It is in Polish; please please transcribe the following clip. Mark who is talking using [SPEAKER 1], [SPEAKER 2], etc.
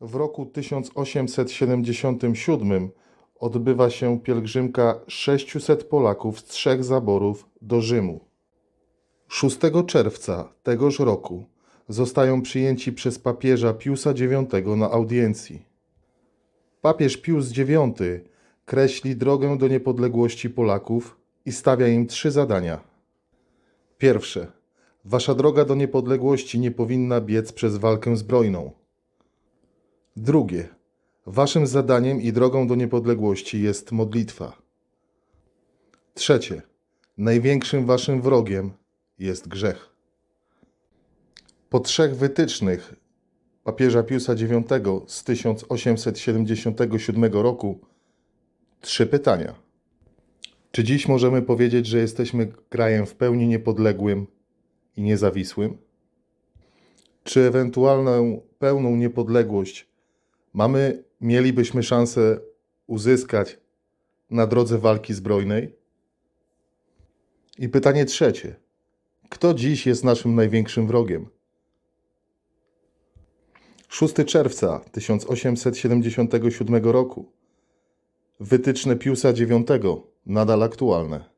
[SPEAKER 1] W roku 1877 odbywa się pielgrzymka 600 Polaków z trzech zaborów do Rzymu. 6 czerwca tegoż roku zostają przyjęci przez papieża Piusa IX na audiencji. Papież Pius IX kreśli drogę do niepodległości Polaków i stawia im trzy zadania. Pierwsze. Wasza droga do niepodległości nie powinna biec przez walkę zbrojną. Drugie. Waszym zadaniem i drogą do niepodległości jest modlitwa. Trzecie. Największym waszym wrogiem jest grzech. Po trzech wytycznych papieża Piusa IX z 1877 roku trzy pytania. Czy dziś możemy powiedzieć, że jesteśmy krajem w pełni niepodległym i niezawisłym? Czy ewentualną pełną niepodległość mamy, mielibyśmy szansę uzyskać na drodze walki zbrojnej? I pytanie trzecie. Kto dziś jest naszym największym wrogiem? 6 czerwca 1877 roku. Wytyczne Piusa IX nadal aktualne.